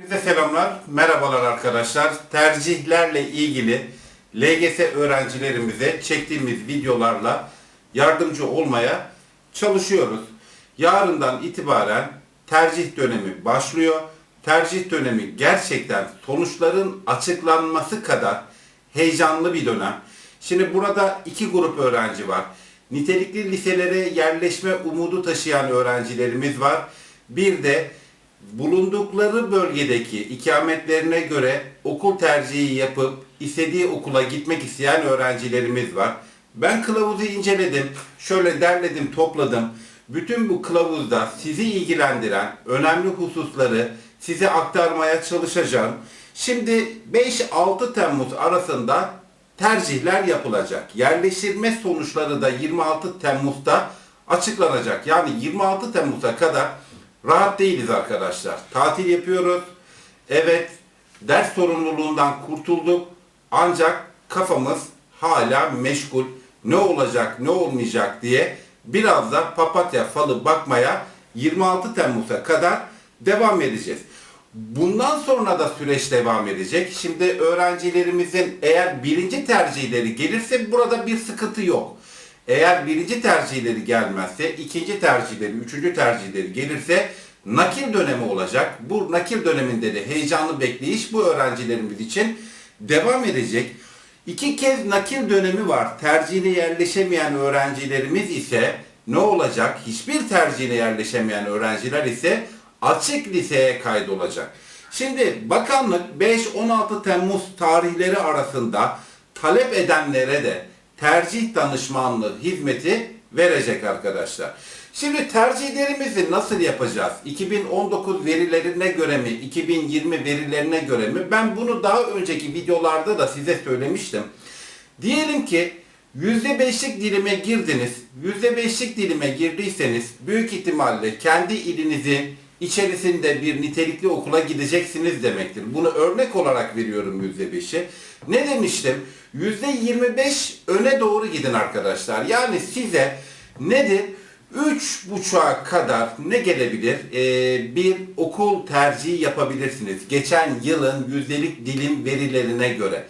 Herkese selamlar, merhabalar arkadaşlar. Tercihlerle ilgili LGS öğrencilerimize çektiğimiz videolarla yardımcı olmaya çalışıyoruz. Yarından itibaren tercih dönemi başlıyor. Tercih dönemi gerçekten sonuçların açıklanması kadar heyecanlı bir dönem. Şimdi burada iki grup öğrenci var. Nitelikli liselere yerleşme umudu taşıyan öğrencilerimiz var. Bir de bulundukları bölgedeki ikametlerine göre okul tercihi yapıp istediği okula gitmek isteyen öğrencilerimiz var. Ben kılavuzu inceledim, şöyle derledim, topladım. Bütün bu kılavuzda sizi ilgilendiren önemli hususları size aktarmaya çalışacağım. Şimdi 5-6 Temmuz arasında tercihler yapılacak. Yerleştirme sonuçları da 26 Temmuz'da açıklanacak. Yani 26 Temmuz'a kadar rahat değiliz arkadaşlar. Tatil yapıyoruz. Evet, ders sorumluluğundan kurtulduk. Ancak kafamız hala meşgul. Ne olacak, ne olmayacak diye biraz da papatya falı bakmaya 26 Temmuz'a kadar devam edeceğiz. Bundan sonra da süreç devam edecek. Şimdi öğrencilerimizin eğer birinci tercihleri gelirse burada bir sıkıntı yok. Eğer birinci tercihleri gelmezse, ikinci tercihleri, üçüncü tercihleri gelirse nakil dönemi olacak. Bu nakil döneminde de heyecanlı bekleyiş bu öğrencilerimiz için devam edecek. İki kez nakil dönemi var. Tercihine yerleşemeyen öğrencilerimiz ise ne olacak? Hiçbir tercihine yerleşemeyen öğrenciler ise açık liseye kaydolacak. Şimdi bakanlık 5-16 Temmuz tarihleri arasında talep edenlere de tercih danışmanlığı hizmeti verecek arkadaşlar. Şimdi tercihlerimizi nasıl yapacağız? 2019 verilerine göre mi, 2020 verilerine göre mi? Ben bunu daha önceki videolarda da size söylemiştim. Diyelim ki %5'lik dilime girdiniz. %5'lik dilime girdiyseniz büyük ihtimalle kendi ilinizin içerisinde bir nitelikli okula gideceksiniz demektir. Bunu örnek olarak veriyorum %5'i. Ne demiştim? %25 öne doğru gidin arkadaşlar. Yani size nedir? 3.5'a kadar ne gelebilir? Ee, bir okul tercihi yapabilirsiniz. Geçen yılın yüzdelik dilim verilerine göre.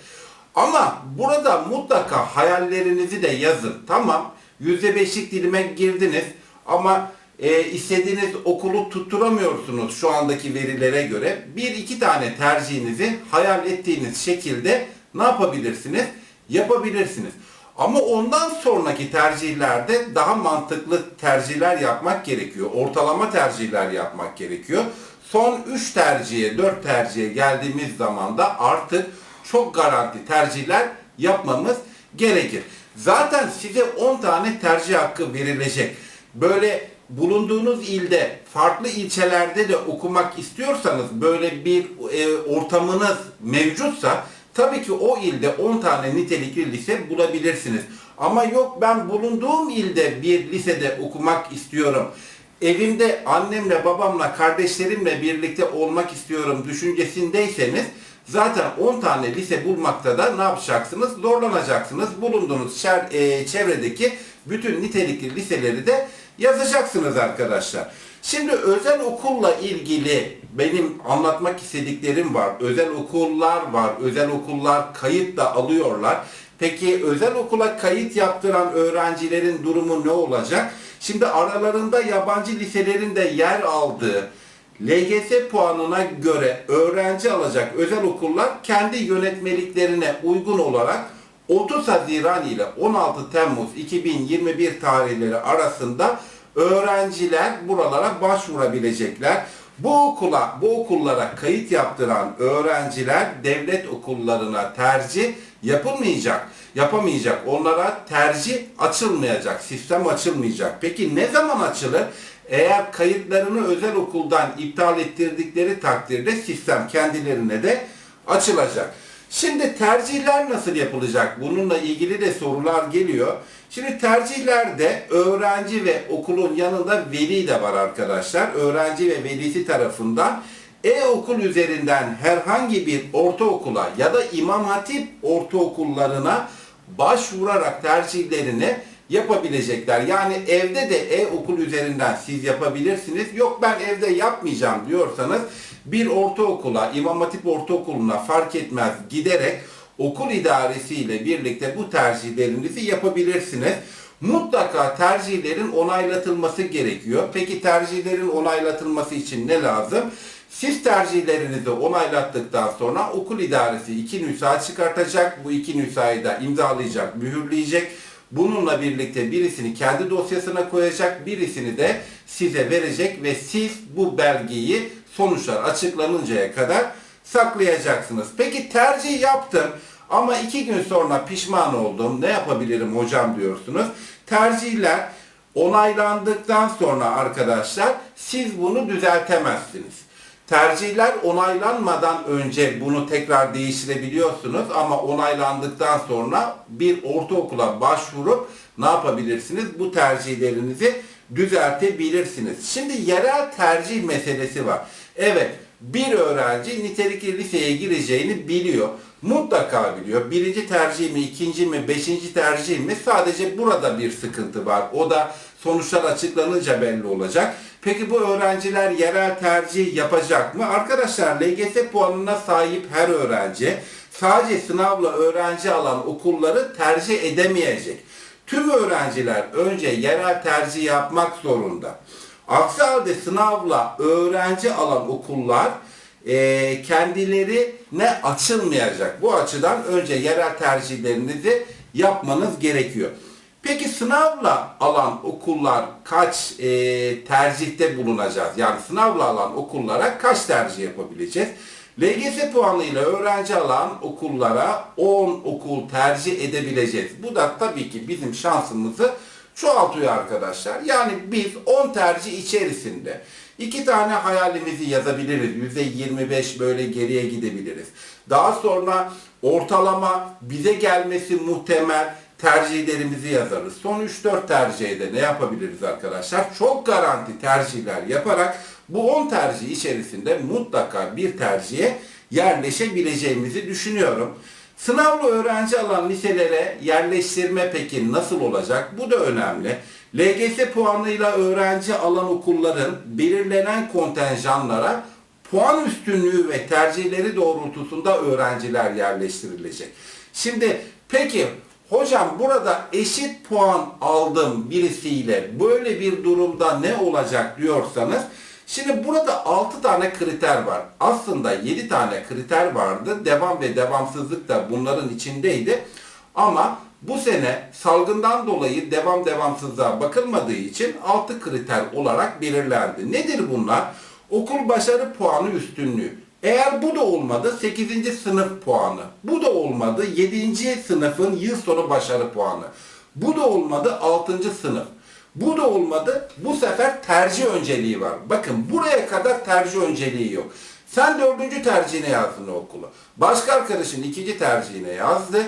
Ama burada mutlaka hayallerinizi de yazın. Tamam %5'lik dilime girdiniz ama e, istediğiniz okulu tutturamıyorsunuz şu andaki verilere göre. Bir iki tane tercihinizi hayal ettiğiniz şekilde ne yapabilirsiniz? Yapabilirsiniz. Ama ondan sonraki tercihlerde daha mantıklı tercihler yapmak gerekiyor. Ortalama tercihler yapmak gerekiyor. Son 3 tercihe, 4 tercihe geldiğimiz zaman da artık çok garanti tercihler yapmamız gerekir. Zaten size 10 tane tercih hakkı verilecek. Böyle bulunduğunuz ilde farklı ilçelerde de okumak istiyorsanız böyle bir e, ortamınız mevcutsa tabii ki o ilde 10 tane nitelikli lise bulabilirsiniz. Ama yok ben bulunduğum ilde bir lisede okumak istiyorum. Evimde annemle babamla kardeşlerimle birlikte olmak istiyorum düşüncesindeyseniz zaten 10 tane lise bulmakta da ne yapacaksınız? Zorlanacaksınız. Bulunduğunuz e, çevredeki bütün nitelikli liseleri de yazacaksınız arkadaşlar. Şimdi özel okulla ilgili benim anlatmak istediklerim var. Özel okullar var. Özel okullar kayıt da alıyorlar. Peki özel okula kayıt yaptıran öğrencilerin durumu ne olacak? Şimdi aralarında yabancı liselerin de yer aldığı LGS puanına göre öğrenci alacak özel okullar kendi yönetmeliklerine uygun olarak 30 Haziran ile 16 Temmuz 2021 tarihleri arasında öğrenciler buralara başvurabilecekler. Bu okula, bu okullara kayıt yaptıran öğrenciler devlet okullarına tercih yapılmayacak, yapamayacak. Onlara tercih açılmayacak, sistem açılmayacak. Peki ne zaman açılır? Eğer kayıtlarını özel okuldan iptal ettirdikleri takdirde sistem kendilerine de açılacak. Şimdi tercihler nasıl yapılacak? Bununla ilgili de sorular geliyor. Şimdi tercihlerde öğrenci ve okulun yanında veli de var arkadaşlar. Öğrenci ve velisi tarafından e-okul üzerinden herhangi bir ortaokula ya da İmam Hatip ortaokullarına başvurarak tercihlerini yapabilecekler. Yani evde de e-okul üzerinden siz yapabilirsiniz. Yok ben evde yapmayacağım diyorsanız bir ortaokula, İmam Hatip Ortaokulu'na fark etmez giderek okul idaresiyle birlikte bu tercihlerinizi yapabilirsiniz. Mutlaka tercihlerin onaylatılması gerekiyor. Peki tercihlerin onaylatılması için ne lazım? Siz tercihlerinizi onaylattıktan sonra okul idaresi iki nüsha çıkartacak. Bu iki nüshayı da imzalayacak, mühürleyecek. Bununla birlikte birisini kendi dosyasına koyacak, birisini de size verecek ve siz bu belgeyi sonuçlar açıklanıncaya kadar saklayacaksınız. Peki tercih yaptım ama iki gün sonra pişman oldum. Ne yapabilirim hocam diyorsunuz. Tercihler onaylandıktan sonra arkadaşlar siz bunu düzeltemezsiniz. Tercihler onaylanmadan önce bunu tekrar değiştirebiliyorsunuz ama onaylandıktan sonra bir ortaokula başvurup ne yapabilirsiniz? Bu tercihlerinizi düzeltebilirsiniz. Şimdi yerel tercih meselesi var. Evet, bir öğrenci nitelikli liseye gireceğini biliyor. Mutlaka biliyor. Birinci tercih mi, ikinci mi, beşinci tercih mi? Sadece burada bir sıkıntı var. O da sonuçlar açıklanınca belli olacak. Peki bu öğrenciler yerel tercih yapacak mı? Arkadaşlar LGS puanına sahip her öğrenci sadece sınavla öğrenci alan okulları tercih edemeyecek. Tüm öğrenciler önce yerel tercih yapmak zorunda. Aksi halde sınavla öğrenci alan okullar e, kendilerine açılmayacak. Bu açıdan önce yerel tercihlerinizi yapmanız gerekiyor. Peki sınavla alan okullar kaç e, tercihte bulunacağız? Yani sınavla alan okullara kaç tercih yapabileceğiz? LGS puanıyla öğrenci alan okullara 10 okul tercih edebileceğiz. Bu da tabii ki bizim şansımızı çoğaltıyor arkadaşlar. Yani biz 10 tercih içerisinde iki tane hayalimizi yazabiliriz. %25 böyle geriye gidebiliriz. Daha sonra ortalama bize gelmesi muhtemel tercihlerimizi yazarız. Son 3-4 tercihde ne yapabiliriz arkadaşlar? Çok garanti tercihler yaparak bu 10 tercih içerisinde mutlaka bir tercihe yerleşebileceğimizi düşünüyorum. Sınavlı öğrenci alan liselere yerleştirme peki nasıl olacak? Bu da önemli. LGS puanıyla öğrenci alan okulların belirlenen kontenjanlara puan üstünlüğü ve tercihleri doğrultusunda öğrenciler yerleştirilecek. Şimdi peki hocam burada eşit puan aldım birisiyle böyle bir durumda ne olacak diyorsanız Şimdi burada 6 tane kriter var. Aslında 7 tane kriter vardı. Devam ve devamsızlık da bunların içindeydi. Ama bu sene salgından dolayı devam devamsızlığa bakılmadığı için 6 kriter olarak belirlendi. Nedir bunlar? Okul başarı puanı üstünlüğü. Eğer bu da olmadı 8. sınıf puanı. Bu da olmadı 7. sınıfın yıl sonu başarı puanı. Bu da olmadı 6. sınıf. Bu da olmadı. Bu sefer tercih önceliği var. Bakın buraya kadar tercih önceliği yok. Sen dördüncü tercihine yazdın okulu. Başka arkadaşın ikinci tercihine yazdı.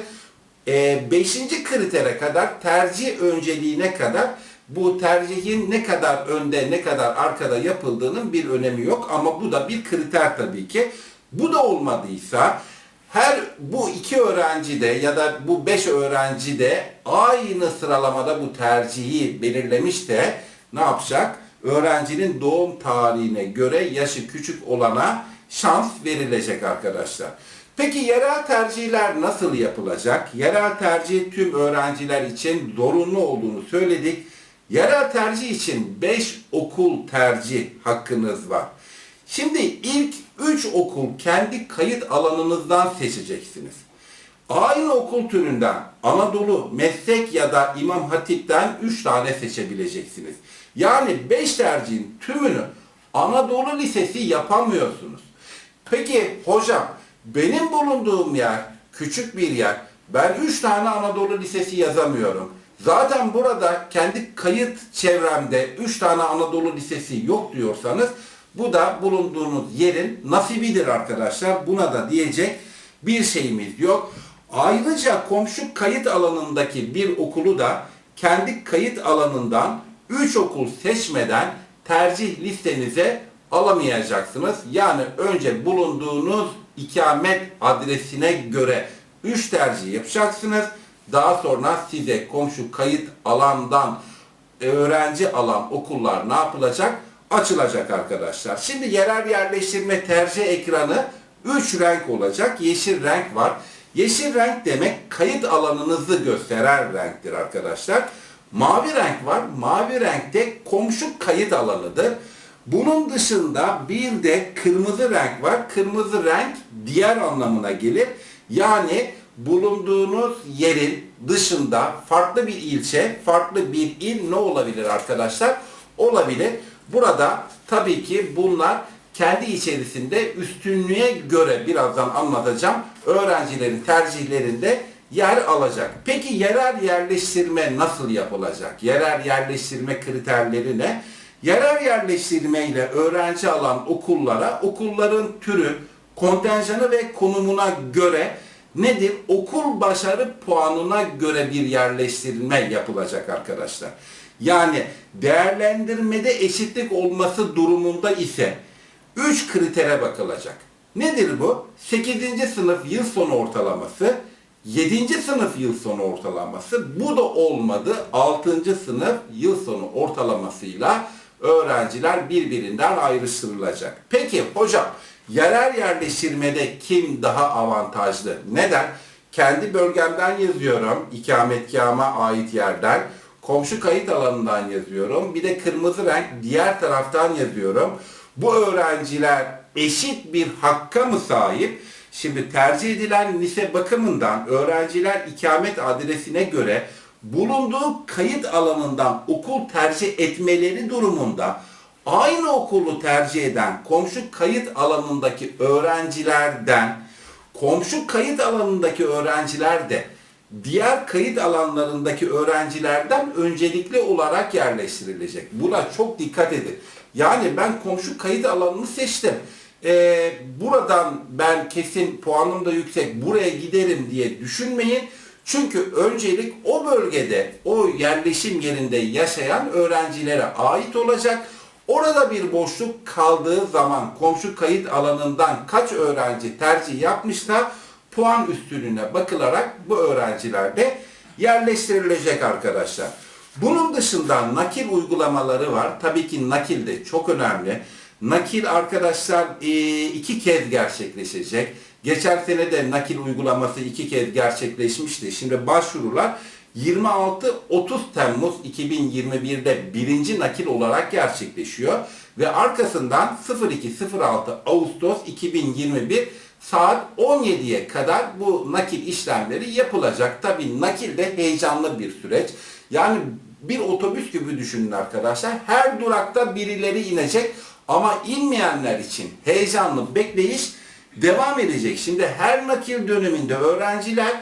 E, beşinci kritere kadar tercih önceliğine kadar bu tercihin ne kadar önde ne kadar arkada yapıldığının bir önemi yok. Ama bu da bir kriter tabii ki. Bu da olmadıysa her bu iki öğrenci de ya da bu beş öğrenci de aynı sıralamada bu tercihi belirlemiş de ne yapacak? Öğrencinin doğum tarihine göre yaşı küçük olana şans verilecek arkadaşlar. Peki yerel tercihler nasıl yapılacak? Yerel tercih tüm öğrenciler için zorunlu olduğunu söyledik. Yerel tercih için 5 okul tercih hakkınız var. Şimdi ilk 3 okul kendi kayıt alanınızdan seçeceksiniz. Aynı okul türünden Anadolu, Meslek ya da İmam Hatip'ten 3 tane seçebileceksiniz. Yani 5 tercihin tümünü Anadolu Lisesi yapamıyorsunuz. Peki hocam benim bulunduğum yer küçük bir yer. Ben 3 tane Anadolu Lisesi yazamıyorum. Zaten burada kendi kayıt çevremde 3 tane Anadolu Lisesi yok diyorsanız bu da bulunduğunuz yerin nasibidir arkadaşlar. Buna da diyecek bir şeyimiz yok. Ayrıca komşu kayıt alanındaki bir okulu da kendi kayıt alanından 3 okul seçmeden tercih listenize alamayacaksınız. Yani önce bulunduğunuz ikamet adresine göre 3 tercih yapacaksınız. Daha sonra size komşu kayıt alandan öğrenci alan okullar ne yapılacak? Açılacak arkadaşlar. Şimdi yerel yerleştirme tercih ekranı 3 renk olacak. Yeşil renk var. Yeşil renk demek kayıt alanınızı gösteren renktir arkadaşlar. Mavi renk var. Mavi renkte komşu kayıt alanıdır. Bunun dışında bir de kırmızı renk var. Kırmızı renk diğer anlamına gelir. Yani bulunduğunuz yerin dışında farklı bir ilçe, farklı bir il ne olabilir arkadaşlar? Olabilir. Burada tabii ki bunlar kendi içerisinde üstünlüğe göre birazdan anlatacağım. Öğrencilerin tercihlerinde yer alacak. Peki yerel yerleştirme nasıl yapılacak? Yerel yerleştirme kriterleri ne? Yerel yerleştirme ile öğrenci alan okullara okulların türü, kontenjanı ve konumuna göre nedir? Okul başarı puanına göre bir yerleştirme yapılacak arkadaşlar. Yani değerlendirmede eşitlik olması durumunda ise 3 kritere bakılacak. Nedir bu? 8. sınıf yıl sonu ortalaması, 7. sınıf yıl sonu ortalaması, bu da olmadı 6. sınıf yıl sonu ortalamasıyla öğrenciler birbirinden ayrıştırılacak. Peki hocam yerel yerleştirmede kim daha avantajlı? Neden? Kendi bölgemden yazıyorum, ikametgahıma ait yerden. Komşu kayıt alanından yazıyorum. Bir de kırmızı renk diğer taraftan yazıyorum. Bu öğrenciler eşit bir hakka mı sahip? Şimdi tercih edilen lise bakımından öğrenciler ikamet adresine göre bulunduğu kayıt alanından okul tercih etmeleri durumunda aynı okulu tercih eden komşu kayıt alanındaki öğrencilerden komşu kayıt alanındaki öğrenciler de diğer kayıt alanlarındaki öğrencilerden öncelikli olarak yerleştirilecek. Buna çok dikkat edin. Yani ben komşu kayıt alanını seçtim. Ee, buradan ben kesin puanım da yüksek buraya giderim diye düşünmeyin. Çünkü öncelik o bölgede, o yerleşim yerinde yaşayan öğrencilere ait olacak. Orada bir boşluk kaldığı zaman komşu kayıt alanından kaç öğrenci tercih yapmışsa puan üstünlüğüne bakılarak bu öğrenciler de yerleştirilecek arkadaşlar. Bunun dışında nakil uygulamaları var. Tabii ki nakil de çok önemli. Nakil arkadaşlar iki kez gerçekleşecek. Geçen sene de nakil uygulaması iki kez gerçekleşmişti. Şimdi başvurular 26-30 Temmuz 2021'de birinci nakil olarak gerçekleşiyor. Ve arkasından 02-06 Ağustos 2021 saat 17'ye kadar bu nakil işlemleri yapılacak. Tabi nakil de heyecanlı bir süreç. Yani bir otobüs gibi düşünün arkadaşlar. Her durakta birileri inecek ama inmeyenler için heyecanlı bekleyiş devam edecek. Şimdi her nakil döneminde öğrenciler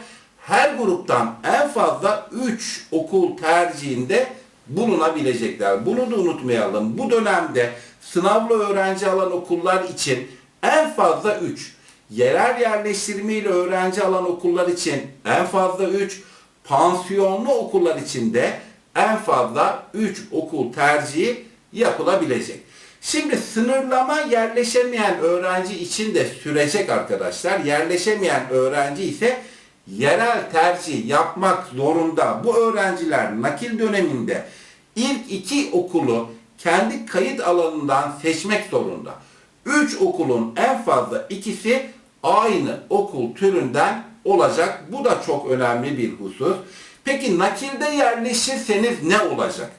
her gruptan en fazla 3 okul tercihinde bulunabilecekler. Bunu da unutmayalım. Bu dönemde sınavlı öğrenci alan okullar için en fazla 3, yerel yerleştirme ile öğrenci alan okullar için en fazla 3, pansiyonlu okullar için de en fazla 3 okul tercihi yapılabilecek. Şimdi sınırlama yerleşemeyen öğrenci için de sürecek arkadaşlar. Yerleşemeyen öğrenci ise yerel tercih yapmak zorunda. Bu öğrenciler nakil döneminde ilk iki okulu kendi kayıt alanından seçmek zorunda. Üç okulun en fazla ikisi aynı okul türünden olacak. Bu da çok önemli bir husus. Peki nakilde yerleşirseniz ne olacak?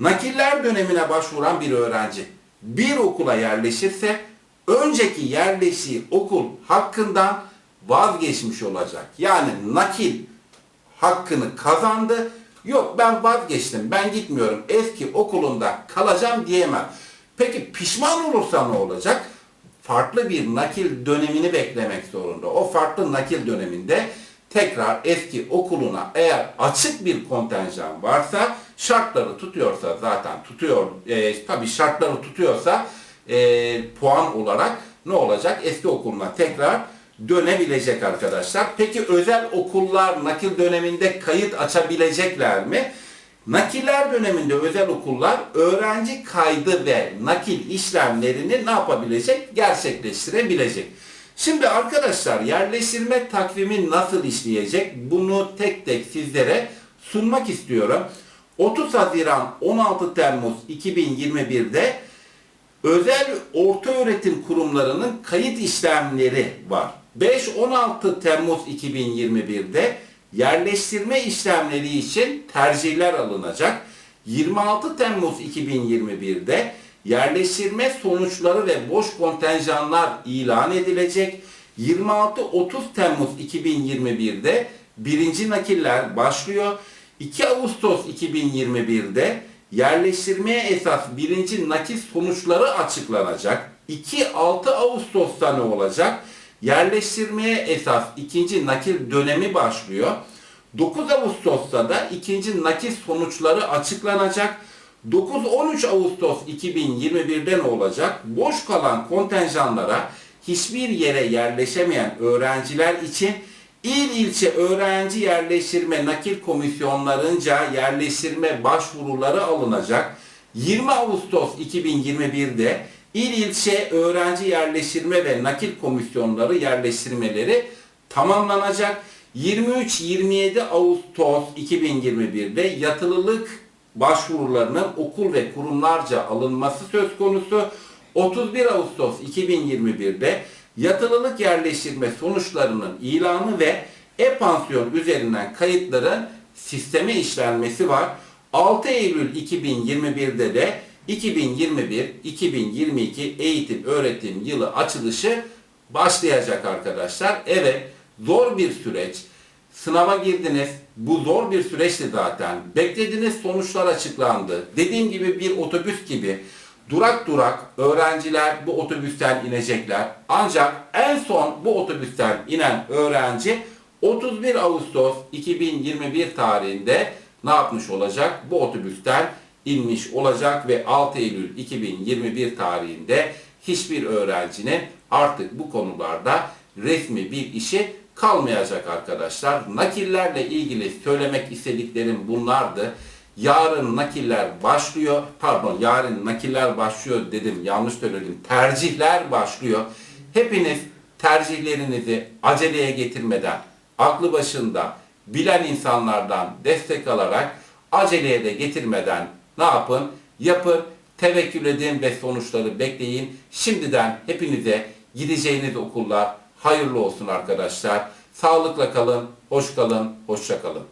Nakiller dönemine başvuran bir öğrenci bir okula yerleşirse önceki yerleştiği okul hakkından vazgeçmiş olacak. Yani nakil hakkını kazandı. Yok ben vazgeçtim, ben gitmiyorum, eski okulunda kalacağım diyemem. Peki pişman olursa ne olacak? Farklı bir nakil dönemini beklemek zorunda. O farklı nakil döneminde tekrar eski okuluna eğer açık bir kontenjan varsa şartları tutuyorsa zaten tutuyor e, tabi şartları tutuyorsa e, puan olarak ne olacak eski okuluna tekrar dönebilecek arkadaşlar. Peki özel okullar nakil döneminde kayıt açabilecekler mi? Nakiller döneminde özel okullar öğrenci kaydı ve nakil işlemlerini ne yapabilecek? Gerçekleştirebilecek. Şimdi arkadaşlar yerleştirme takvimi nasıl işleyecek? Bunu tek tek sizlere sunmak istiyorum. 30 Haziran 16 Temmuz 2021'de özel orta öğretim kurumlarının kayıt işlemleri var. 5-16 Temmuz 2021'de yerleştirme işlemleri için tercihler alınacak. 26 Temmuz 2021'de yerleştirme sonuçları ve boş kontenjanlar ilan edilecek. 26-30 Temmuz 2021'de birinci nakiller başlıyor. 2 Ağustos 2021'de yerleştirmeye esas birinci nakil sonuçları açıklanacak. 2-6 Ağustos'ta ne olacak? Yerleştirmeye esas ikinci nakil dönemi başlıyor. 9 Ağustos'ta da ikinci nakil sonuçları açıklanacak. 9-13 Ağustos 2021'de ne olacak? Boş kalan kontenjanlara hiçbir yere yerleşemeyen öğrenciler için İl ilçe öğrenci yerleştirme nakil komisyonlarınca yerleştirme başvuruları alınacak. 20 Ağustos 2021'de il ilçe öğrenci yerleştirme ve nakil komisyonları yerleştirmeleri tamamlanacak. 23-27 Ağustos 2021'de yatılılık başvurularının okul ve kurumlarca alınması söz konusu. 31 Ağustos 2021'de yatılılık yerleştirme sonuçlarının ilanı ve e-pansiyon üzerinden kayıtların sisteme işlenmesi var. 6 Eylül 2021'de de 2021-2022 eğitim öğretim yılı açılışı başlayacak arkadaşlar. Evet zor bir süreç. Sınava girdiniz. Bu zor bir süreçti zaten. Beklediğiniz sonuçlar açıklandı. Dediğim gibi bir otobüs gibi durak durak öğrenciler bu otobüsten inecekler. Ancak en son bu otobüsten inen öğrenci 31 Ağustos 2021 tarihinde ne yapmış olacak? Bu otobüsten inmiş olacak ve 6 Eylül 2021 tarihinde hiçbir öğrencinin artık bu konularda resmi bir işi kalmayacak arkadaşlar. Nakillerle ilgili söylemek istediklerim bunlardı. Yarın nakiller başlıyor. Pardon yarın nakiller başlıyor dedim. Yanlış söyledim. Tercihler başlıyor. Hepiniz tercihlerinizi aceleye getirmeden aklı başında bilen insanlardan destek alarak aceleye de getirmeden ne yapın? Yapın. Tevekkül edin ve sonuçları bekleyin. Şimdiden hepinize gideceğiniz okullar hayırlı olsun arkadaşlar. Sağlıkla kalın, hoş kalın, hoşça kalın.